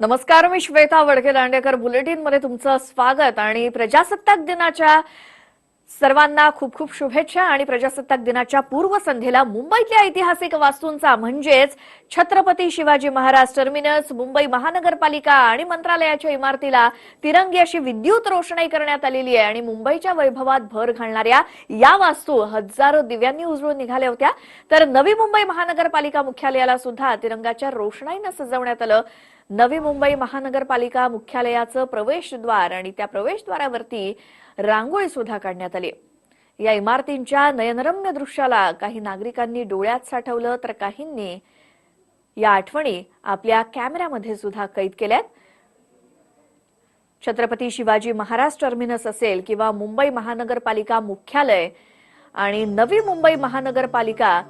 नमस्कार मी श्वेता वडके दांडेकर. बुलेटिनमध्ये तुमचं स्वागत आणि प्रजासत्ताक दिनाच्या सर्वांना खूप खूप शुभेच्छा आणि प्रजासत्ताक दिनाच्या पूर्वसंध्येला मुंबईतल्या ऐतिहासिक वास्तूंचा म्हणजेच छत्रपती शिवाजी महाराज टर्मिनस मुंबई महानगरपालिका आणि मंत्रालयाच्या इमारतीला तिरंगी अशी विद्युत रोषणाई करण्यात आलेली आहे आणि मुंबईच्या वैभवात भर घालणाऱ्या या वास्तू हजारो दिव्यांनी उजळून निघाल्या होत्या. तर नवी मुंबई महानगरपालिका मुख्यालयाला सुद्धा तिरंगाच्या रोषणाईनं सजवण्यात आलं. नवी मुंबई महानगरपालिका मुख्यालयाचं प्रवेशद्वार आणि त्या प्रवेशद्वारावरती रांगोळी सुद्धा काढण्यात आली. या इमारतींच्या नयनरम्य दृश्याला काही नागरिकांनी डोळ्यात साठवलं तर काहींनी या आठवणी आपल्या कॅमेऱ्यामध्ये सुद्धा कैद केल्यात. छत्रपती शिवाजी महाराज टर्मिनस असेल किंवा मुंबई महानगरपालिका मुख्यालय आणि नवी मुंबई महानगरपालिका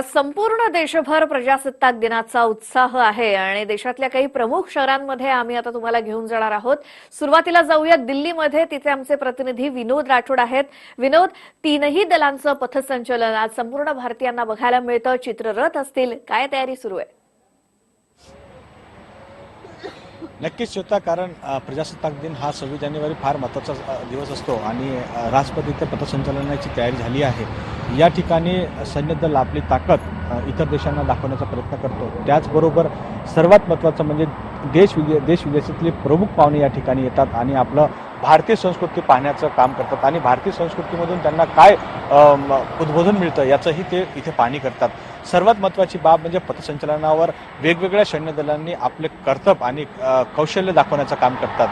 संपूर्ण देशभर प्रजासत्ताक दिनाचा उत्साह आहे आणि देशातल्या काही प्रमुख शहरांमध्ये आम्ही आता तुम्हाला घेऊन जाणार आहोत. सुरुवातीला जाऊया दिल्लीमध्ये. तिथे आमचे प्रतिनिधी विनोद राठोड आहेत. विनोद तीनही दलांचं पथसंचलन आज संपूर्ण भारतीयांना बघायला मिळतं. चित्ररथ असतील. काय तयारी सुरू आहे? नक्कीच श्रोता कारण प्रजासत्ताक दिन हा सव्वीस जानेवारी फार महत्त्वाचा दिवस असतो आणि राष्ट्रपती इथे पथसंचलनाची तयारी झाली आहे. या ठिकाणी सैन्य दल आपली ताकद इतर देशांना दाखवण्याचा प्रयत्न करतो. त्याचबरोबर सर्वात महत्त्वाचं म्हणजे देश विदे देश विदेशातले प्रमुख पाहुणे या ठिकाणी येतात आणि आपलं भारतीय संस्कृती पाहण्याचं काम करतात आणि भारतीय संस्कृतीमधून त्यांना काय म, उद्बोधन मिळतं याचंही ते इथे पाहणी करतात. सर्वात महत्त्वाची बाब म्हणजे पथसंचलनावर वेगवेगळ्या सैन्यदलांनी आपले कर्तव्य आणि कौशल्य दाखवण्याचं काम करतात.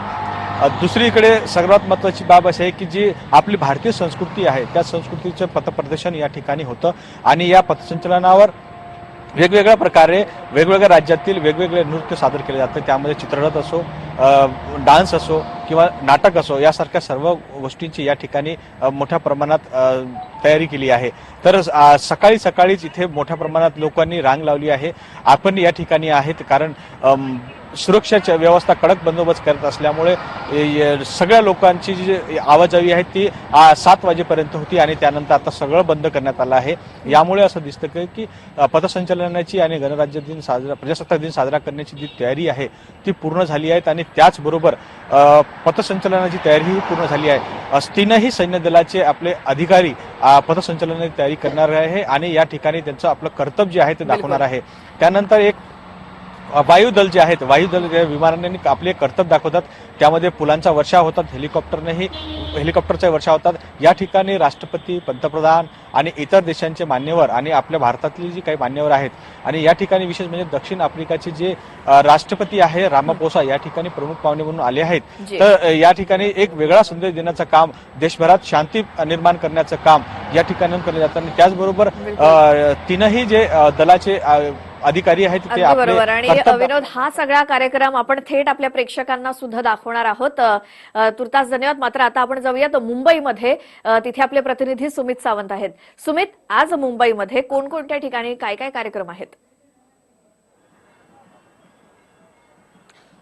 दुसरीकडे सर्वात महत्त्वाची बाब अशी आहे की जी आपली भारतीय संस्कृती आहे त्या संस्कृतीचं पथप्रदर्शन या ठिकाणी होतं आणि या पथसंचलनावर वेगवेगळ्या प्रकारे वेगवेगळ्या राज्यातील वेगवेगळे नृत्य सादर केले जातं. त्यामध्ये चित्ररथ असो डान्स असो किंवा नाटक असो यासारख्या सर्व गोष्टींची या ठिकाणी मोठ्या प्रमाणात तयारी केली आहे. तर सकाळी सकाळीच इथे मोठ्या प्रमाणात लोकांनी रांग लावली आहे. आपण या ठिकाणी आहेत कारण अम, सुरक्षाची व्यवस्था कडक बंदोबस्त करत असल्यामुळे सगळ्या लोकांची जी आवाजावी आहे ती सात वाजेपर्यंत होती आणि त्यानंतर आता सगळं बंद करण्यात आलं आहे. यामुळे असं दिसतं की- पथसंचलनाची आणि गणराज्य दिन साजरा प्रजासत्ताक दिन साजरा करण्याची जी तयारी आहे ती पूर्ण झाली आहे आणि त्याचबरोबर पथसंचलनाची तयारीही पूर्ण झाली आहे. तीनही सैन्य दलाचे आपले अधिकारी पथसंचलनाची तयारी करणार आहे आणि या ठिकाणी त्यांचं आपलं कर्तव्य जे आहे ते दाखवणार आहे. त्यानंतर एक वायुदल जे आहेत वायुदल जे विमानांनी आपले कर्तव्य दाखवतात त्यामध्ये पुलांचा वर्षाव होतात हेलिकॉप्टरनेही हेलिकॉप्टरचा वर्षाव होतात. या ठिकाणी राष्ट्रपती पंतप्रधान आणि इतर देशांचे मान्यवर आणि आपल्या भारतातली जी काही मान्यवर आहेत आणि या ठिकाणी विशेष म्हणजे दक्षिण आफ्रिकाचे जे राष्ट्रपती आहे रामापोसा या ठिकाणी प्रमुख पाहुणे म्हणून आले आहेत. तर या ठिकाणी एक वेगळा संदेश देण्याचं काम देशभरात शांती निर्माण करण्याचं काम या ठिकाणी केलं जातं आणि त्याचबरोबर तीनही जे दलाचे अधिकारी आहेत ते बरोबर. आणि विनोद हा सगळा कार्यक्रम आपण थेट आपल्या प्रेक्षकांना सुद्धा दाखवणार आहोत. तुर्तास धन्यवाद. मात्र आता आपण जाऊयात मुंबईमध्ये. तिथे आपले प्रतिनिधी सुमित सावंत आहेत. सुमित आज मुंबईमध्ये कोणकोणत्या ठिकाणी काय काय कार्यक्रम आहेत?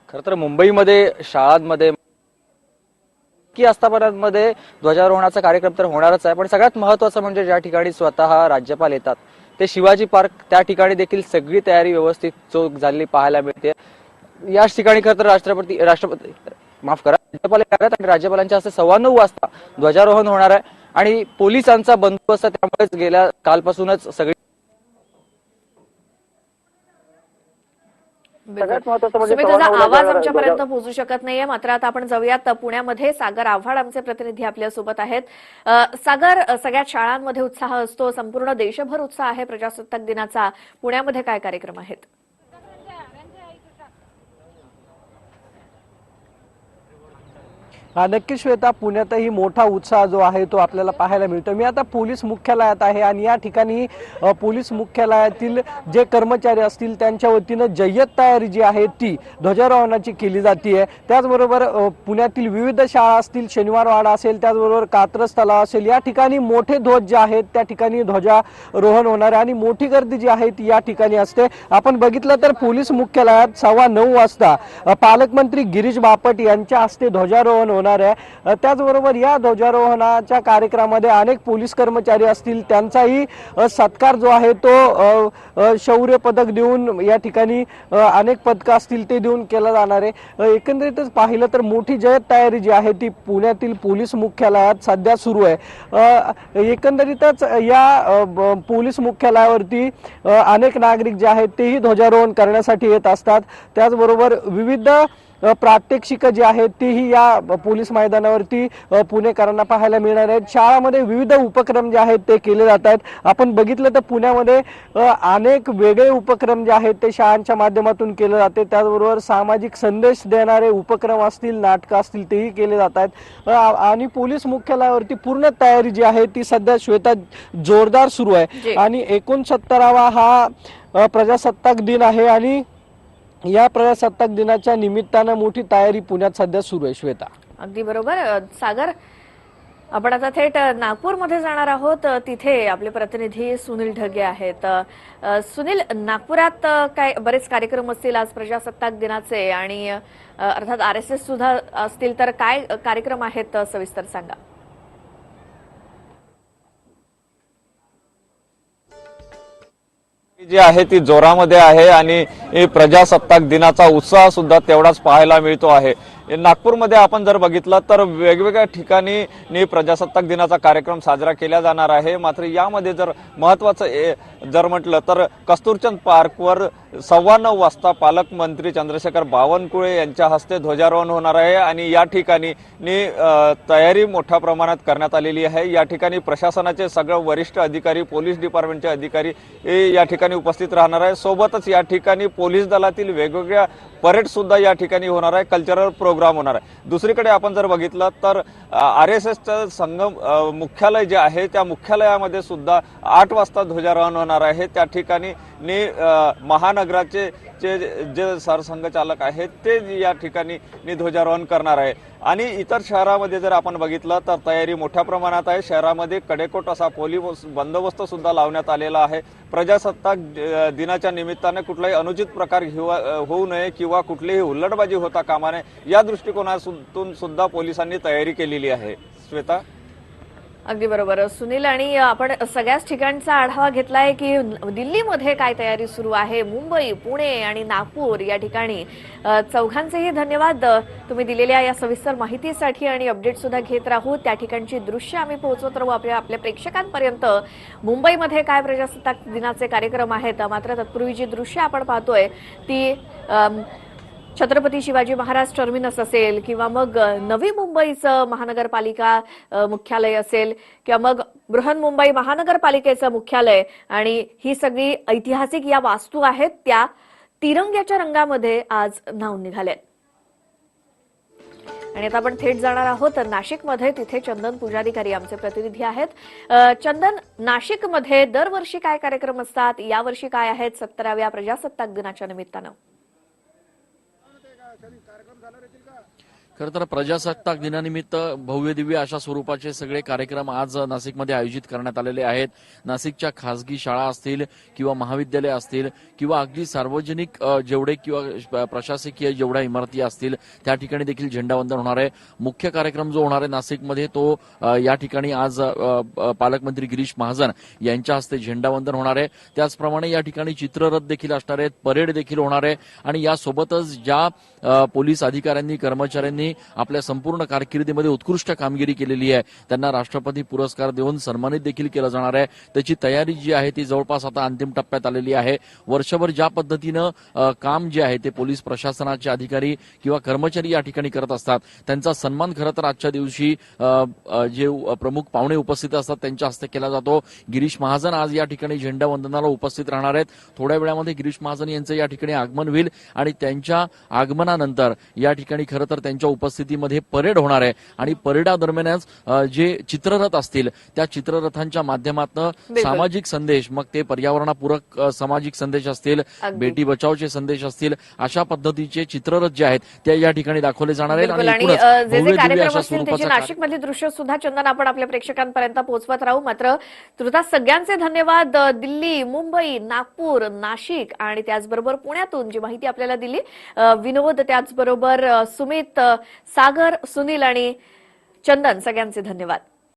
खरं तर मुंबईमध्ये शाळांमध्ये की आस्थापनांमध्ये ध्वजारोहणाचा कार्यक्रम तर होणारच आहे. पण सगळ्यात महत्वाचं म्हणजे ज्या ठिकाणी स्वतः राज्यपाल येतात ते शिवाजी पार्क त्या ठिकाणी देखील सगळी तयारी व्यवस्थित चोख झालेली पाहायला मिळते. याच ठिकाणी खरं तर राष्ट्रपती राष्ट्रपती माफ करा राज्यपाल येणार आणि राज्यपालांच्या हस्ते सव्वा नऊ वाजता ध्वजारोहण होणार आहे. आणि पोलिसांचा बंदोबस्त त्यामुळेच गेल्या कालपासूनच सगळी सगळ्यात महत्त्वाचं म्हणजे तुझा आवाज आमच्यापर्यंत पोहोचू शकत नाहीये. मात्र आता आपण जाऊयात पुण्यामध्ये. सागर आव्हाड आमचे प्रतिनिधी आपल्यासोबत आहेत सागर सगळ्यात शाळांमध्ये उत्साह असतो. संपूर्ण देशभर उत्साह आहे प्रजासत्ताक दिनाचा. पुण्यामध्ये काय कार्यक्रम आहेत? नक्कीच श्वेता पुण्यातही मोठा उत्साह जो आहे तो आपल्याला पाहायला मिळतो मी आता पोलीस मुख्यालयात आहे आणि या ठिकाणी पोलीस मुख्यालयातील जे कर्मचारी असतील त्यांच्या वतीनं जय्यत तयारी जी आहे ती ध्वजारोहणाची केली जाते त्याचबरोबर पुण्यातील विविध शाळा असतील शनिवारवाडा असेल त्याचबरोबर कात्रज तलाव असेल या ठिकाणी मोठे ध्वज जे आहेत त्या ठिकाणी ध्वजारोहण होणार आहे आणि मोठी गर्दी जी आहे ती या ठिकाणी असते. आपण बघितलं तर पोलीस मुख्यालयात सव्वा नऊ वाजता पालकमंत्री गिरीश बापट यांच्या हस्ते ध्वजारोहण होणार आहे. त्याचबरोबर या ध्वजारोहणाच्या कार्यक्रमामध्ये अनेक पोलीस कर्मचारी असतील त्यांचाही सत्कार जो आहे तो शौर्य पदक देऊन या ठिकाणी अनेक पदकं असतील ते देऊन केला जाणार आहे. एकंदरीतच पाहिलं तर मोठी जयत तयारी जी आहे ती पुण्यातील पोलीस मुख्यालयात सध्या सुरू आहे. एकंदरीतच या पोलीस मुख्यालयावरती अनेक नागरिक जे आहेत तेही ध्वजारोहण करण्यासाठी येत असतात. त्याचबरोबर विविध प्रात्यक्षिकं जी आहेत तीही या पोलीस मैदानावरती पुणेकरांना पाहायला मिळणार आहेत. शाळामध्ये विविध उपक्रम जे आहेत ते केले जात आहेत. आपण बघितलं तर पुण्यामध्ये अनेक वेगळे उपक्रम जे आहेत ते शाळांच्या माध्यमातून केले जाते. त्याचबरोबर सामाजिक संदेश देणारे उपक्रम असतील नाटकं असतील तेही केले जात आहेत. आणि पोलीस मुख्यालयावरती पूर्ण तयारी जी आहे ती सध्या श्वेता जोरदार सुरू. आहे. आणि एकोणसत्तरावा हा प्रजासत्ताक दिन आहे. आणि या प्रजासत्ताक दिनाच्या निमित्तानं मोठी तयारी पुण्यात सध्या सुरू आहे श्वेता. अगदी बरोबर. सागर आपण आता थेट नागपूरमध्ये जाणार आहोत. तिथे आपले प्रतिनिधी सुनील ढगे आहेत. सुनील नागपुरात काय बरेच कार्यक्रम असतील आज प्रजासत्ताक दिनाचे आणि अर्थात आर एस एस सुद्धा असतील तर काय कार्यक्रम आहेत सविस्तर सांगा. जी आहे ती जोरामध्ये आहे आणि प्रजासत्ताक दिनाचा उत्साह सुद्धा तेवढाच पाहायला मिळतो आहे. नागपूरमध्ये आपण जर बघितलं तर वेगवेगळ्या ठिकाणी नि प्रजासत्ताक दिनाचा कार्यक्रम साजरा केला जाणार आहे. मात्र यामध्ये जर महत्वाचं ए- जर म्हटलं तर कस्तुरचंद पार्कवर सव्वा नऊ वाजता पालकमंत्री चंद्रशेखर बावनकुळे यांच्या हस्ते ध्वजारोहण होणार आहे आणि या ठिकाणी तयारी मोठ्या प्रमाणात करण्यात आलेली आहे. या ठिकाणी प्रशासनाचे सगळं वरिष्ठ अधिकारी पोलीस डिपार्टमेंटचे अधिकारी या ठिकाणी उपस्थित राहणार आहे. सोबतच या ठिकाणी पोलीस दलातील वेगवेगळ्या परेड सुद्धा या ठिकाणी होणार आहे. कल्चरल प्रोग्राम होणार आहे. दुसरीकडे आपण जर बघितलं तर आर एस एसचं संगम मुख्यालय जे आहे त्या मुख्यालयामध्ये सुद्धा आठ वाजता ध्वजारोहण होणार आहे. त्या ठिकाणी महानगराचे चे जे सरसंघचालक आहेत ते या ठिकाणी मी ध्वजारोहण करणार आहे. आणि इतर शहरामध्ये जर आपण बघितलं तर तयारी मोठ्या प्रमाणात आहे. शहरामध्ये कडेकोट असा पोलीस बंदोबस्त सुद्धा लावण्यात आलेला आहे. प्रजासत्ताक दिनाच्या निमित्ताने कुठलाही अनुचित प्रकार घेऊ होऊ नये किंवा कुठलीही हुल्लडबाजी होता कामा नये या दृष्टिकोनातून सुद्धा पोलिसांनी तयारी केलेली आहे. श्वेता? अगदी बरोबर. सुनील आणि आपण सगळ्याच ठिकाणचा आढावा घेतलाय की दिल्लीमध्ये काय तयारी सुरू आहे? मुंबई पुणे आणि नागपूर या ठिकाणी चौघांचेही धन्यवाद. तुम्ही दिलेल्या या सविस्तर माहितीसाठी आणि अपडेट सुद्धा घेत राहू. त्या ठिकाणची दृश्य आम्ही पोहोचवत राहू आपल्या आपल्या प्रेक्षकांपर्यंत. मुंबईमध्ये काय प्रजासत्ताक दिनाचे कार्यक्रम आहेत? मात्र तत्पूर्वी जी दृश्य आपण पाहतोय ती छत्रपती शिवाजी महाराज टर्मिनस असेल किंवा मग नवी मुंबईचं महानगरपालिका मुख्यालय असेल किंवा मग बृहन्मुंबई महानगरपालिकेचं मुख्यालय आणि ही सगळी ऐतिहासिक या वास्तू आहेत त्या तिरंग्याच्या रंगामध्ये आज न्हावून निघाल्यात आणि आता आपण थेट जाणार आहोत. नाशिकमध्ये तिथे चंदन पुजाधिकारी आमचे प्रतिनिधी आहेत. चंदन नाशिकमध्ये दरवर्षी काय कार्यक्रम असतात? यावर्षी काय आहेत? सत्तराव्या प्रजासत्ताक दिनाच्या निमित्तानं. खरं तर प्रजासत्ताक दिनानिमित्त भव्य दिव्य अशा स्वरूपाचे सगळे कार्यक्रम आज नाशिकमध्ये आयोजित करण्यात आलेले आहेत. नाशिकच्या खासगी शाळा असतील किंवा महाविद्यालय असतील किंवा अगदी सार्वजनिक जेवढे किंवा प्रशासकीय जेवढ्या इमारती असतील त्या ठिकाणी देखील झेंडावंदन होणार आहे. मुख्य कार्यक्रम जो होणार आहे नाशिकमध्ये तो या ठिकाणी आज पालकमंत्री गिरीश महाजन यांच्या हस्ते झेंडावंदन होणार आहे. त्याचप्रमाणे या ठिकाणी चित्ररथ देखील असणार आहेत परेड देखील होणार आहे. आणि यासोबतच ज्या पोलीस अधिकाऱ्यांनी कर्मचाऱ्यांनी आपल्या संपूर्ण कारकिर्दीमध्ये उत्कृष्ट कामगिरी केलेली आहे. त्यांना राष्ट्रपती पुरस्कार देऊन सन्मानित देखील केलं जाणार आहे. त्याची तयारी जी आहे ती जवळपास आता अंतिम टप्प्यात आलेली आहे. वर्षभर ज्या पद्धतीनं काम जे आहे ते पोलीस प्रशासनाचे अधिकारी किंवा कर्मचारी या ठिकाणी करत असतात. त्यांचा सन्मान खरं तर आजच्या दिवशी जे प्रमुख पाहुणे उपस्थित असतात त्यांच्या हस्ते केला जातो. गिरीश महाजन आज या ठिकाणी झेंडा वंदनाला उपस्थित राहणार आहेत. थोड्या वेळामध्ये गिरीश महाजन यांचं या ठिकाणी आगमन होईल आणि त्यांच्या आगमनानंतर या ठिकाणी खरं तर त्यांच्या उपस्थितीमध्ये परेड होणार आहे. आणि परेडादरम्यानच जे चित्ररथ असतील त्या चित्ररथांच्या माध्यमातून. सामाजिक संदेश मग ते पर्यावरणापूरक सामाजिक संदेश असतील. बेटी बचावचे संदेश असतील अशा पद्धतीचे चित्ररथ जे आहेत ते या ठिकाणी दाखवले जाणार आहेत. आणि नाशिकमधली दृश्य सुद्धा चंदन आपण आपल्या प्रेक्षकांपर्यंत पोहोचवत राहू. मात्र तुर्ता सगळ्यांचे धन्यवाद. दिल्ली मुंबई नागपूर नाशिक आणि त्याचबरोबर पुण्यातून जी माहिती आपल्याला दिली विनोद त्याचबरोबर सुमित सागर सुनील आणि चंदन सगळ्यांचे धन्यवाद.